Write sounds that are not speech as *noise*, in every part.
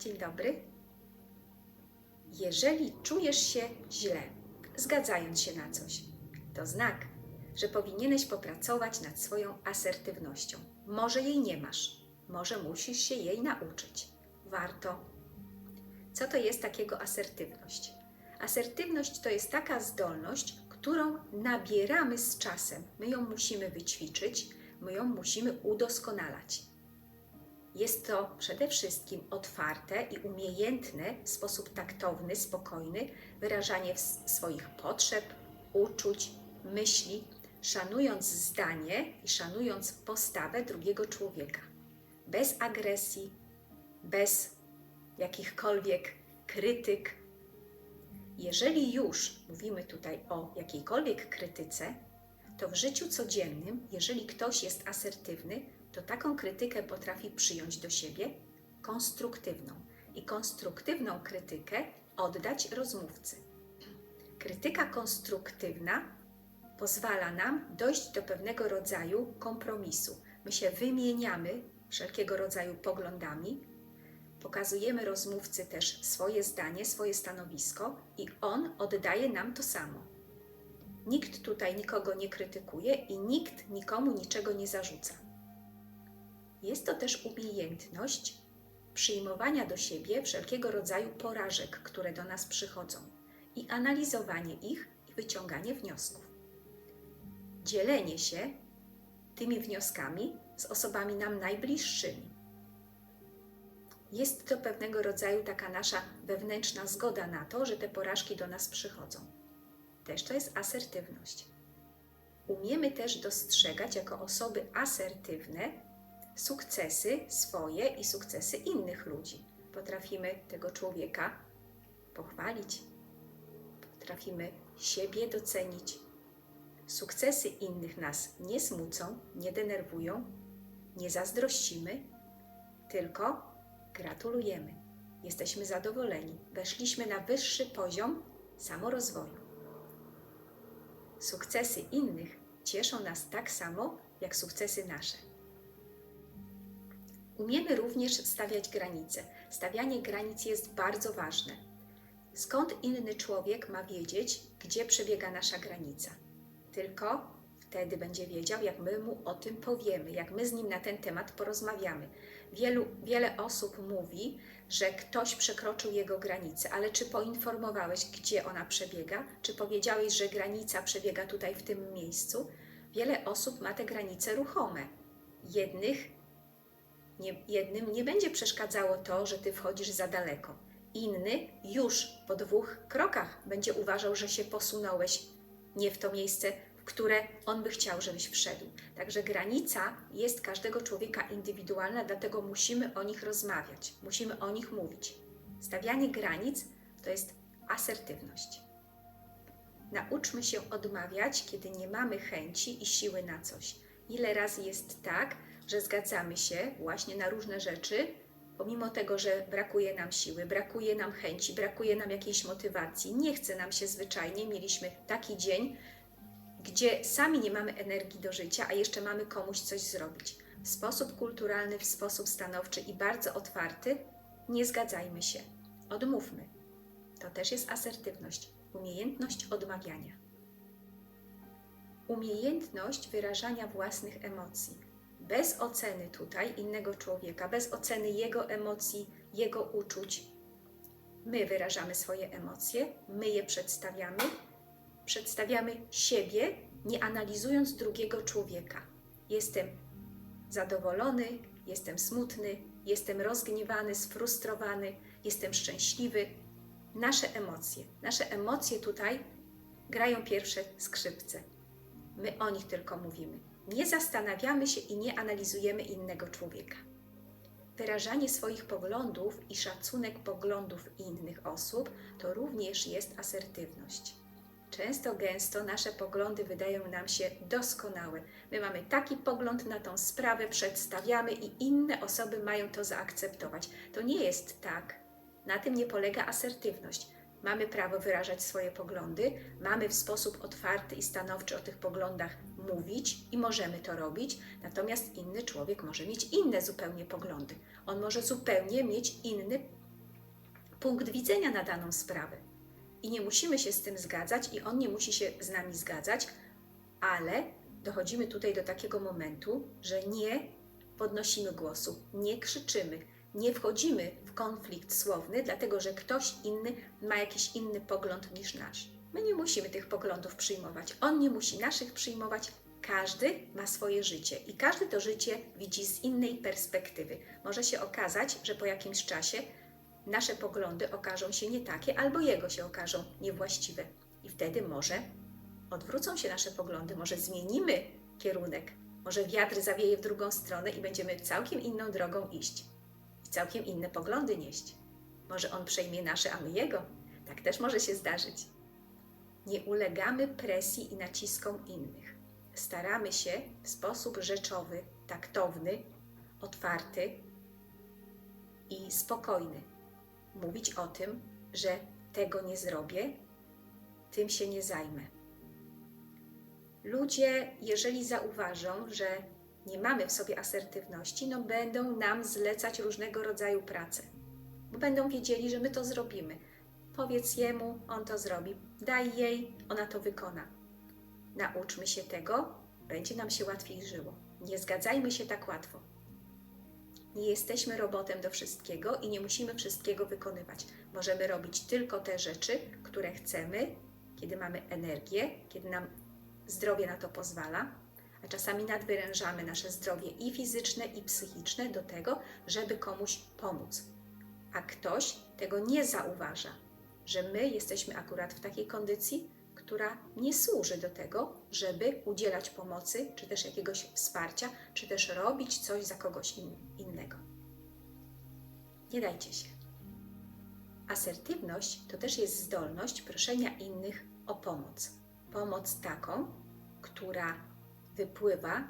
Dzień dobry. Jeżeli czujesz się źle, zgadzając się na coś, to znak, że powinieneś popracować nad swoją asertywnością. Może jej nie masz, może musisz się jej nauczyć. Warto. Co to jest takiego asertywność? Asertywność to jest taka zdolność, którą nabieramy z czasem. My ją musimy wyćwiczyć, my ją musimy udoskonalać. Jest to przede wszystkim otwarte i umiejętne w sposób taktowny, spokojny wyrażanie swoich potrzeb, uczuć, myśli, szanując zdanie i szanując postawę drugiego człowieka. Bez agresji, bez jakichkolwiek krytyk. Jeżeli już mówimy tutaj o jakiejkolwiek krytyce, to w życiu codziennym, jeżeli ktoś jest asertywny, to taką krytykę potrafi przyjąć do siebie konstruktywną i konstruktywną krytykę oddać rozmówcy. Krytyka konstruktywna pozwala nam dojść do pewnego rodzaju kompromisu. My się wymieniamy wszelkiego rodzaju poglądami, pokazujemy rozmówcy też swoje zdanie, swoje stanowisko i on oddaje nam to samo. Nikt tutaj nikogo nie krytykuje i nikt nikomu niczego nie zarzuca. Jest to też umiejętność przyjmowania do siebie wszelkiego rodzaju porażek, które do nas przychodzą, i analizowanie ich i wyciąganie wniosków. Dzielenie się tymi wnioskami z osobami nam najbliższymi. Jest to pewnego rodzaju taka nasza wewnętrzna zgoda na to, że te porażki do nas przychodzą. Też to jest asertywność. Umiemy też dostrzegać jako osoby asertywne sukcesy swoje i sukcesy innych ludzi. Potrafimy tego człowieka pochwalić, potrafimy siebie docenić. Sukcesy innych nas nie smucą, nie denerwują, nie zazdrościmy, tylko gratulujemy. Jesteśmy zadowoleni. Weszliśmy na wyższy poziom samorozwoju. Sukcesy innych cieszą nas tak samo jak sukcesy nasze. Umiemy również stawiać granice. Stawianie granic jest bardzo ważne. Skąd inny człowiek ma wiedzieć, gdzie przebiega nasza granica? Tylko wtedy będzie wiedział, jak my mu o tym powiemy, jak my z nim na ten temat porozmawiamy. Wielu, wiele osób mówi, że ktoś przekroczył jego granicę, ale czy poinformowałeś, gdzie ona przebiega? Czy powiedziałeś, że granica przebiega tutaj w tym miejscu? Wiele osób ma te granice ruchome. Jednych nie, jednym nie będzie przeszkadzało to, że ty wchodzisz za daleko. Inny już po dwóch krokach będzie uważał, że się posunąłeś nie w to miejsce, w które on by chciał, żebyś wszedł. Także granica jest każdego człowieka indywidualna, dlatego musimy o nich rozmawiać, musimy o nich mówić. Stawianie granic to jest asertywność. Nauczmy się odmawiać, kiedy nie mamy chęci i siły na coś. Ile razy jest tak, że zgadzamy się właśnie na różne rzeczy, pomimo tego, że brakuje nam siły, brakuje nam chęci, brakuje nam jakiejś motywacji, nie chce nam się zwyczajnie. Mieliśmy taki dzień, gdzie sami nie mamy energii do życia, a jeszcze mamy komuś coś zrobić. W sposób kulturalny, w sposób stanowczy i bardzo otwarty nie zgadzajmy się. Odmówmy. To też jest asertywność, umiejętność odmawiania. Umiejętność wyrażania własnych emocji bez oceny tutaj innego człowieka, bez oceny jego emocji, jego uczuć. My wyrażamy swoje emocje, my je przedstawiamy, przedstawiamy siebie, nie analizując drugiego człowieka. Jestem zadowolony, jestem smutny, jestem rozgniewany, sfrustrowany, jestem szczęśliwy. Nasze emocje, nasze emocje tutaj grają pierwsze skrzypce. My o nich tylko mówimy. Nie zastanawiamy się i nie analizujemy innego człowieka. Wyrażanie swoich poglądów i szacunek poglądów innych osób to również jest asertywność. Często, gęsto nasze poglądy wydają nam się doskonałe. My mamy taki pogląd na tą sprawę, przedstawiamy i inne osoby mają to zaakceptować. To nie jest tak. Na tym nie polega asertywność. Mamy prawo wyrażać swoje poglądy, mamy w sposób otwarty i stanowczy o tych poglądach mówić i możemy to robić, natomiast inny człowiek może mieć inne zupełnie poglądy. On może zupełnie mieć inny punkt widzenia na daną sprawę. I nie musimy się z tym zgadzać, i on nie musi się z nami zgadzać, ale dochodzimy tutaj do takiego momentu, że nie podnosimy głosu, nie krzyczymy, nie wchodzimy w konflikt słowny, dlatego że ktoś inny ma jakiś inny pogląd niż nasz. My nie musimy tych poglądów przyjmować, on nie musi naszych przyjmować. Każdy ma swoje życie i każdy to życie widzi z innej perspektywy. Może się okazać, że po jakimś czasie nasze poglądy okażą się nie takie, albo jego się okażą niewłaściwe. I wtedy może odwrócą się nasze poglądy, może zmienimy kierunek, może wiatr zawieje w drugą stronę i będziemy całkiem inną drogą iść całkiem inne poglądy nieść. Może on przejmie nasze, a my jego. Tak też może się zdarzyć. Nie ulegamy presji i naciskom innych. Staramy się w sposób rzeczowy, taktowny, otwarty i spokojny mówić o tym, że tego nie zrobię, tym się nie zajmę. Ludzie, jeżeli zauważą, że nie mamy w sobie asertywności, no będą nam zlecać różnego rodzaju prace, bo będą wiedzieli, że my to zrobimy. Powiedz jemu, on to zrobi. Daj jej, ona to wykona. Nauczmy się tego, będzie nam się łatwiej żyło. Nie zgadzajmy się tak łatwo. Nie jesteśmy robotem do wszystkiego i nie musimy wszystkiego wykonywać. Możemy robić tylko te rzeczy, które chcemy, kiedy mamy energię, kiedy nam zdrowie na to pozwala, a czasami nadwyrężamy nasze zdrowie i fizyczne, i psychiczne do tego, żeby komuś pomóc. A ktoś tego nie zauważa, że my jesteśmy akurat w takiej kondycji, która nie służy do tego, żeby udzielać pomocy, czy też jakiegoś wsparcia, czy też robić coś za kogoś in, innego. Nie dajcie się. Asertywność to też jest zdolność proszenia innych o pomoc. Pomoc taką, która wypływa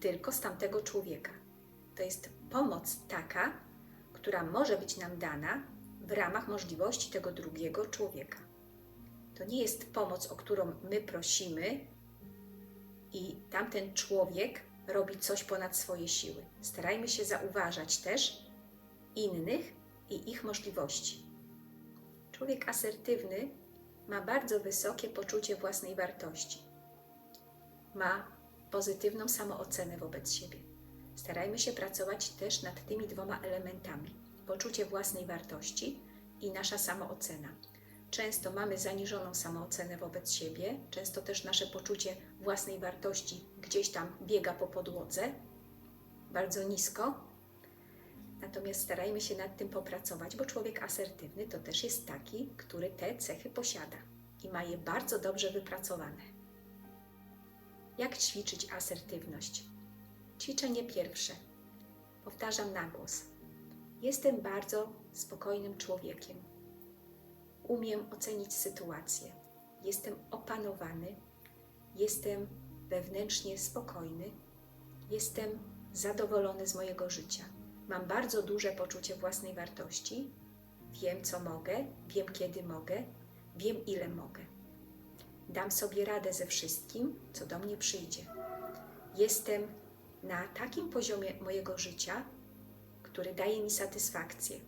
tylko z tamtego człowieka. To jest pomoc taka, która może być nam dana w ramach możliwości tego drugiego człowieka. To nie jest pomoc, o którą my prosimy i tamten człowiek robi coś ponad swoje siły. Starajmy się zauważać też innych i ich możliwości. Człowiek asertywny ma bardzo wysokie poczucie własnej wartości. Ma pozytywną samoocenę wobec siebie. Starajmy się pracować też nad tymi dwoma elementami: poczucie własnej wartości i nasza samoocena. Często mamy zaniżoną samoocenę wobec siebie, często też nasze poczucie własnej wartości gdzieś tam biega po podłodze, bardzo nisko. Natomiast starajmy się nad tym popracować, bo człowiek asertywny to też jest taki, który te cechy posiada i ma je bardzo dobrze wypracowane. Jak ćwiczyć asertywność? Ćwiczenie pierwsze. Powtarzam na głos. Jestem bardzo spokojnym człowiekiem umiem ocenić sytuację. Jestem opanowany, jestem wewnętrznie spokojny, jestem zadowolony z mojego życia. Mam bardzo duże poczucie własnej wartości. Wiem, co mogę, wiem, kiedy mogę, wiem, ile mogę. Dam sobie radę ze wszystkim, co do mnie przyjdzie. Jestem na takim poziomie mojego życia, który daje mi satysfakcję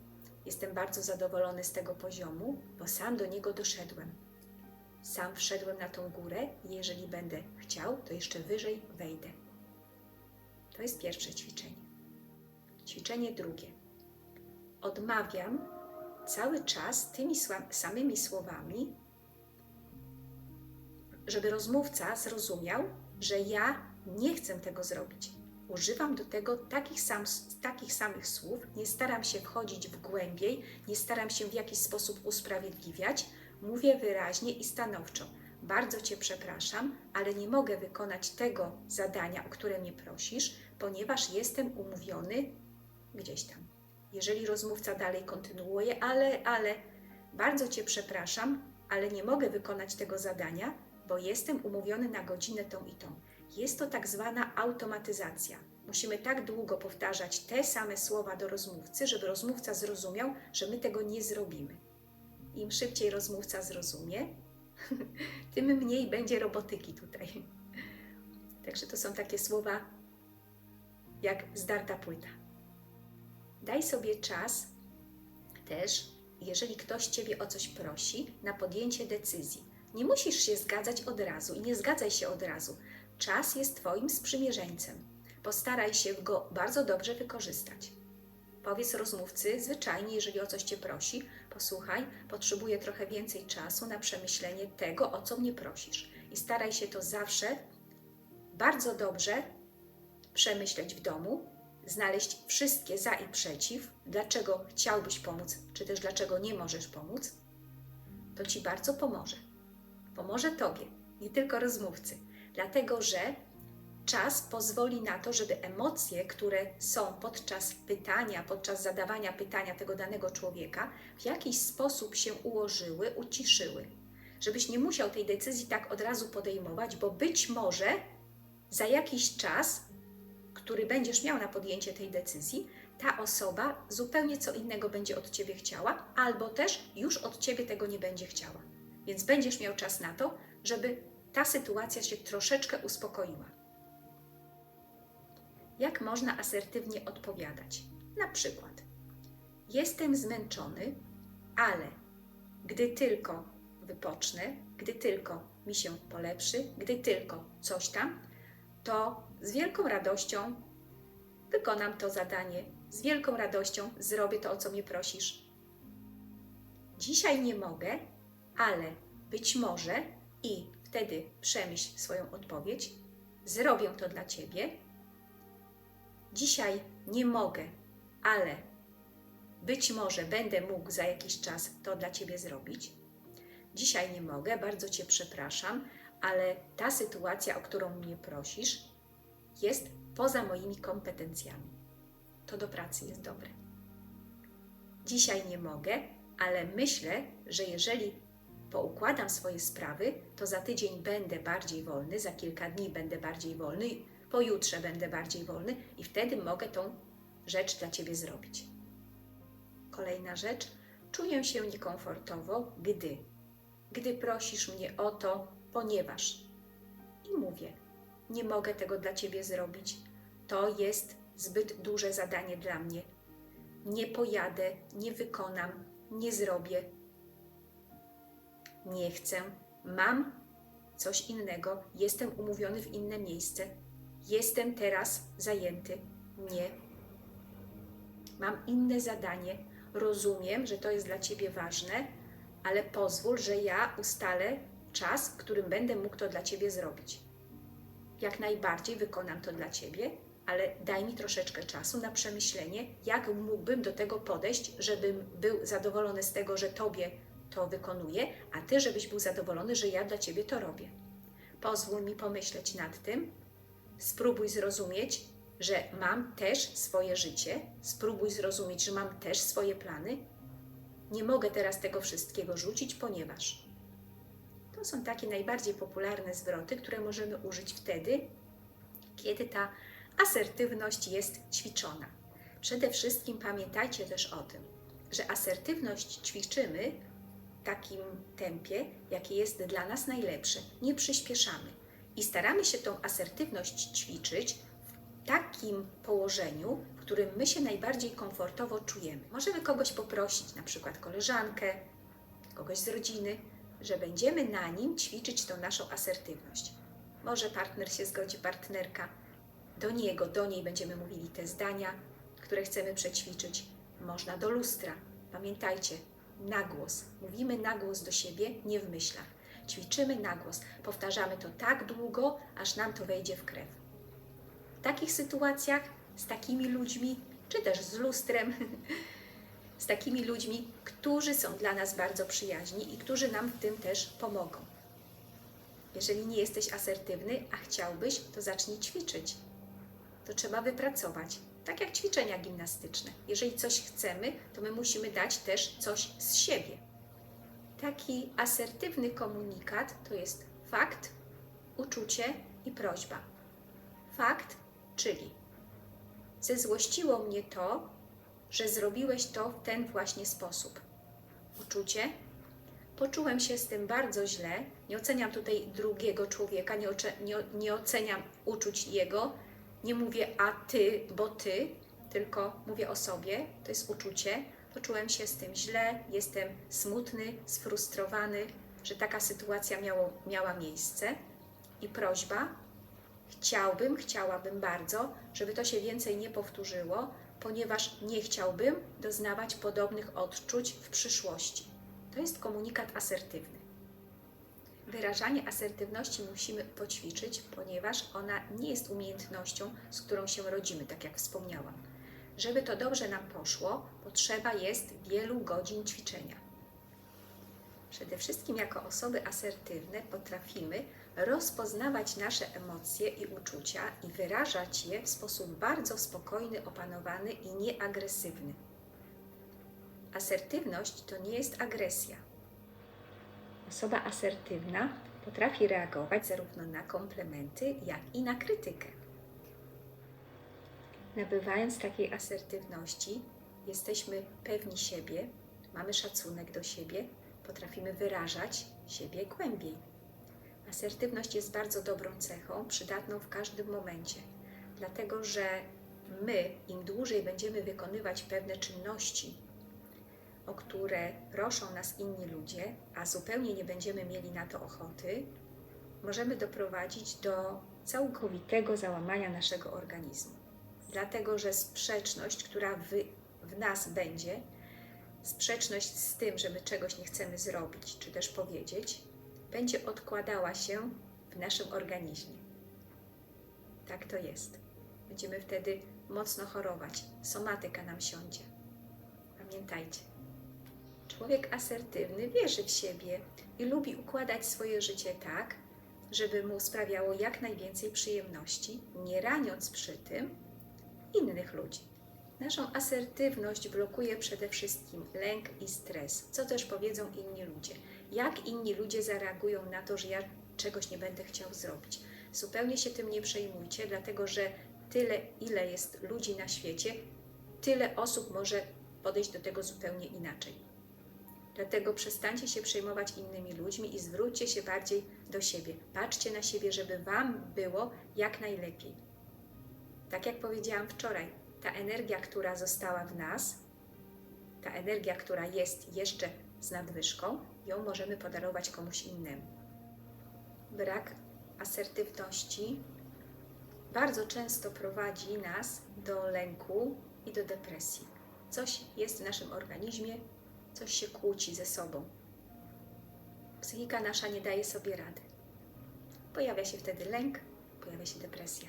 Jestem bardzo zadowolony z tego poziomu, bo sam do niego doszedłem. Sam wszedłem na tą górę i jeżeli będę chciał, to jeszcze wyżej wejdę. To jest pierwsze ćwiczenie. Ćwiczenie drugie. Odmawiam cały czas tymi samymi słowami, żeby rozmówca zrozumiał, że ja nie chcę tego zrobić Używam do tego takich, sam, takich samych słów, nie staram się wchodzić w głębiej, nie staram się w jakiś sposób usprawiedliwiać. Mówię wyraźnie i stanowczo. Bardzo Cię przepraszam, ale nie mogę wykonać tego zadania, o które mnie prosisz, ponieważ jestem umówiony gdzieś tam. Jeżeli rozmówca dalej kontynuuje, ale, ale, bardzo Cię przepraszam, ale nie mogę wykonać tego zadania, bo jestem umówiony na godzinę tą i tą. Jest to tak zwana automatyzacja. Musimy tak długo powtarzać te same słowa do rozmówcy, żeby rozmówca zrozumiał, że my tego nie zrobimy. Im szybciej rozmówca zrozumie, *laughs* tym mniej będzie robotyki tutaj. Także to są takie słowa jak zdarta płyta. Daj sobie czas też jeżeli ktoś Ciebie o coś prosi na podjęcie decyzji. Nie musisz się zgadzać od razu i nie zgadzaj się od razu. Czas jest Twoim sprzymierzeńcem. Postaraj się go bardzo dobrze wykorzystać. Powiedz rozmówcy zwyczajnie, jeżeli o coś Cię prosi, posłuchaj, potrzebuję trochę więcej czasu na przemyślenie tego, o co mnie prosisz. I staraj się to zawsze bardzo dobrze przemyśleć w domu, znaleźć wszystkie za i przeciw, dlaczego chciałbyś pomóc, czy też dlaczego nie możesz pomóc. To Ci bardzo pomoże. Pomoże Tobie, nie tylko rozmówcy, dlatego że czas pozwoli na to, żeby emocje, które są podczas pytania, podczas zadawania pytania tego danego człowieka, w jakiś sposób się ułożyły, uciszyły. Żebyś nie musiał tej decyzji tak od razu podejmować, bo być może za jakiś czas, który będziesz miał na podjęcie tej decyzji, ta osoba zupełnie co innego będzie od ciebie chciała, albo też już od ciebie tego nie będzie chciała. Więc będziesz miał czas na to, żeby ta sytuacja się troszeczkę uspokoiła. Jak można asertywnie odpowiadać? Na przykład: Jestem zmęczony, ale gdy tylko wypocznę, gdy tylko mi się polepszy, gdy tylko coś tam, to z wielką radością wykonam to zadanie, z wielką radością zrobię to, o co mnie prosisz. Dzisiaj nie mogę, ale być może i wtedy przemyśl swoją odpowiedź, zrobię to dla ciebie. Dzisiaj nie mogę, ale być może będę mógł za jakiś czas to dla ciebie zrobić. Dzisiaj nie mogę, bardzo cię przepraszam, ale ta sytuacja, o którą mnie prosisz, jest poza moimi kompetencjami. To do pracy jest dobre. Dzisiaj nie mogę, ale myślę, że jeżeli poukładam swoje sprawy, to za tydzień będę bardziej wolny, za kilka dni będę bardziej wolny, pojutrze będę bardziej wolny i wtedy mogę tą rzecz dla Ciebie zrobić. Kolejna rzecz. Czuję się niekomfortowo, gdy. Gdy prosisz mnie o to, ponieważ. I mówię, nie mogę tego dla Ciebie zrobić. To jest zbyt duże zadanie dla mnie. Nie pojadę, nie wykonam, nie zrobię. Nie chcę, mam coś innego, jestem umówiony w inne miejsce, jestem teraz zajęty. Nie. Mam inne zadanie, rozumiem, że to jest dla Ciebie ważne, ale pozwól, że ja ustalę czas, w którym będę mógł to dla Ciebie zrobić. Jak najbardziej wykonam to dla Ciebie, ale daj mi troszeczkę czasu na przemyślenie, jak mógłbym do tego podejść, żebym był zadowolony z tego, że Tobie to wykonuję, a Ty, żebyś był zadowolony, że ja dla Ciebie to robię. Pozwól mi pomyśleć nad tym, spróbuj zrozumieć, że mam też swoje życie, spróbuj zrozumieć, że mam też swoje plany. Nie mogę teraz tego wszystkiego rzucić, ponieważ to są takie najbardziej popularne zwroty, które możemy użyć wtedy, kiedy ta asertywność jest ćwiczona. Przede wszystkim pamiętajcie też o tym, że asertywność ćwiczymy takim tempie, jakie jest dla nas najlepsze. Nie przyspieszamy i staramy się tą asertywność ćwiczyć w takim położeniu, w którym my się najbardziej komfortowo czujemy. Możemy kogoś poprosić, na przykład koleżankę, kogoś z rodziny, że będziemy na nim ćwiczyć tą naszą asertywność. Może partner się zgodzi, partnerka. Do niego, do niej będziemy mówili te zdania, które chcemy przećwiczyć. Można do lustra. Pamiętajcie, na głos. Mówimy na głos do siebie, nie w myślach. Ćwiczymy na głos. Powtarzamy to tak długo, aż nam to wejdzie w krew. W takich sytuacjach, z takimi ludźmi, czy też z lustrem, *laughs* z takimi ludźmi, którzy są dla nas bardzo przyjaźni i którzy nam w tym też pomogą. Jeżeli nie jesteś asertywny, a chciałbyś, to zacznij ćwiczyć. To trzeba wypracować. Tak jak ćwiczenia gimnastyczne. Jeżeli coś chcemy, to my musimy dać też coś z siebie. Taki asertywny komunikat to jest fakt, uczucie i prośba. Fakt, czyli zezłościło mnie to, że zrobiłeś to w ten właśnie sposób. Uczucie. Poczułem się z tym bardzo źle. Nie oceniam tutaj drugiego człowieka, nie, nie, nie oceniam uczuć jego. Nie mówię a ty, bo ty, tylko mówię o sobie. To jest uczucie. poczułem się z tym źle, jestem smutny, sfrustrowany, że taka sytuacja miało, miała miejsce i prośba, chciałbym, chciałabym bardzo, żeby to się więcej nie powtórzyło, ponieważ nie chciałbym doznawać podobnych odczuć w przyszłości. To jest komunikat asertywny. Wyrażanie asertywności musimy poćwiczyć, ponieważ ona nie jest umiejętnością, z którą się rodzimy, tak jak wspomniałam. Żeby to dobrze nam poszło, potrzeba jest wielu godzin ćwiczenia. Przede wszystkim jako osoby asertywne potrafimy rozpoznawać nasze emocje i uczucia i wyrażać je w sposób bardzo spokojny, opanowany i nieagresywny. Asertywność to nie jest agresja. Osoba asertywna potrafi reagować zarówno na komplementy, jak i na krytykę. Nabywając takiej asertywności, jesteśmy pewni siebie, mamy szacunek do siebie, potrafimy wyrażać siebie głębiej. Asertywność jest bardzo dobrą cechą, przydatną w każdym momencie, dlatego że my, im dłużej będziemy wykonywać pewne czynności, o które proszą nas inni ludzie, a zupełnie nie będziemy mieli na to ochoty, możemy doprowadzić do całkowitego załamania naszego organizmu. Dlatego, że sprzeczność, która w, nas będzie, sprzeczność z tym, że my czegoś nie chcemy zrobić, czy też powiedzieć, będzie odkładała się w naszym organizmie. Tak to jest. Będziemy wtedy mocno chorować, somatyka nam siądzie. Pamiętajcie. Człowiek asertywny wierzy w siebie i lubi układać swoje życie tak, żeby mu sprawiało jak najwięcej przyjemności, nie raniąc przy tym innych ludzi. Naszą asertywność blokuje przede wszystkim lęk i stres, co też powiedzą inni ludzie. Jak inni ludzie zareagują na to, że ja czegoś nie będę chciał zrobić. Zupełnie się tym nie przejmujcie, dlatego że tyle, ile jest ludzi na świecie, tyle osób może podejść do tego zupełnie inaczej. Dlatego przestańcie się przejmować innymi ludźmi i zwróćcie się bardziej do siebie. Patrzcie na siebie, żeby Wam było jak najlepiej. Tak jak powiedziałam wczoraj, ta energia, która została w nas, ta energia, która jest jeszcze z nadwyżką, ją możemy podarować komuś innemu. Brak asertywności bardzo często prowadzi nas do lęku i do depresji. Coś jest w naszym organizmie, coś się kłóci ze sobą. Psychika nasza nie daje sobie rady. Pojawia się wtedy lęk, pojawia się depresja.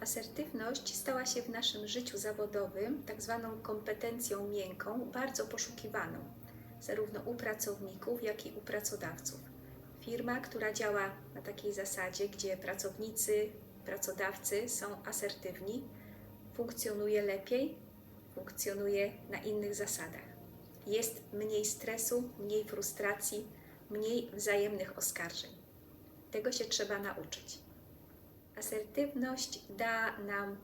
Asertywność stała się w naszym życiu zawodowym tak zwaną kompetencją miękką, bardzo poszukiwaną, zarówno u pracowników, jak i u pracodawców. Firma, która działa na takiej zasadzie, gdzie pracownicy, pracodawcy są asertywni, funkcjonuje lepiej, funkcjonuje na innych zasadach. Jest mniej stresu, mniej frustracji, mniej wzajemnych oskarżeń. Tego się trzeba nauczyć. Asertywność da nam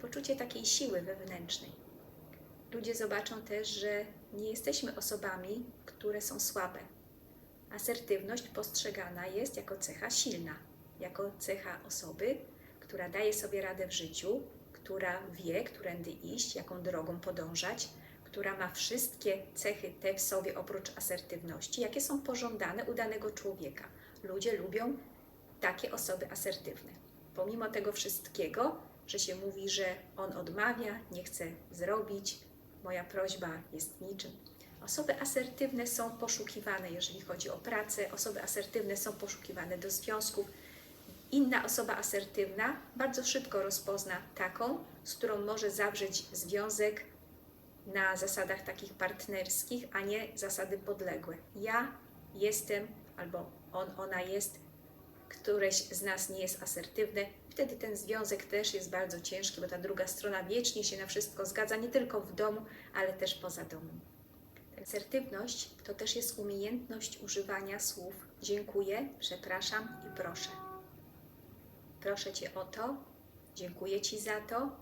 poczucie takiej siły wewnętrznej. Ludzie zobaczą też, że nie jesteśmy osobami, które są słabe. Asertywność postrzegana jest jako cecha silna, jako cecha osoby, która daje sobie radę w życiu, która wie, którędy iść, jaką drogą podążać, która ma wszystkie cechy te w sobie oprócz asertywności, jakie są pożądane u danego człowieka. Ludzie lubią takie osoby asertywne. Pomimo tego wszystkiego, że się mówi, że on odmawia, nie chce zrobić, moja prośba jest niczym. Osoby asertywne są poszukiwane, jeżeli chodzi o pracę, osoby asertywne są poszukiwane do związków. Inna osoba asertywna bardzo szybko rozpozna taką, z którą może zawrzeć związek na zasadach takich partnerskich, a nie zasady podległe. Ja jestem, albo on, ona jest, któreś z nas nie jest asertywne, wtedy ten związek też jest bardzo ciężki, bo ta druga strona wiecznie się na wszystko zgadza, nie tylko w domu, ale też poza domem. Asertywność to też jest umiejętność używania słów dziękuję, przepraszam i proszę. Proszę Cię o to, dziękuję Ci za to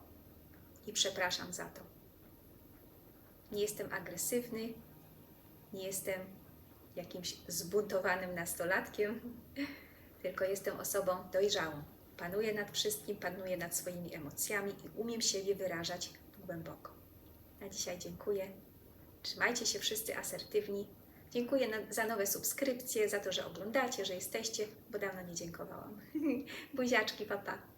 i przepraszam za to. Nie jestem agresywny, nie jestem jakimś zbuntowanym nastolatkiem, *laughs* tylko jestem osobą dojrzałą. Panuję nad wszystkim, panuję nad swoimi emocjami i umiem siebie wyrażać głęboko. Na dzisiaj dziękuję. Trzymajcie się wszyscy asertywni. Dziękuję za nowe subskrypcje, za to, że oglądacie, że jesteście, bo dawno nie dziękowałam. *laughs* Buziaczki, papa. Pa.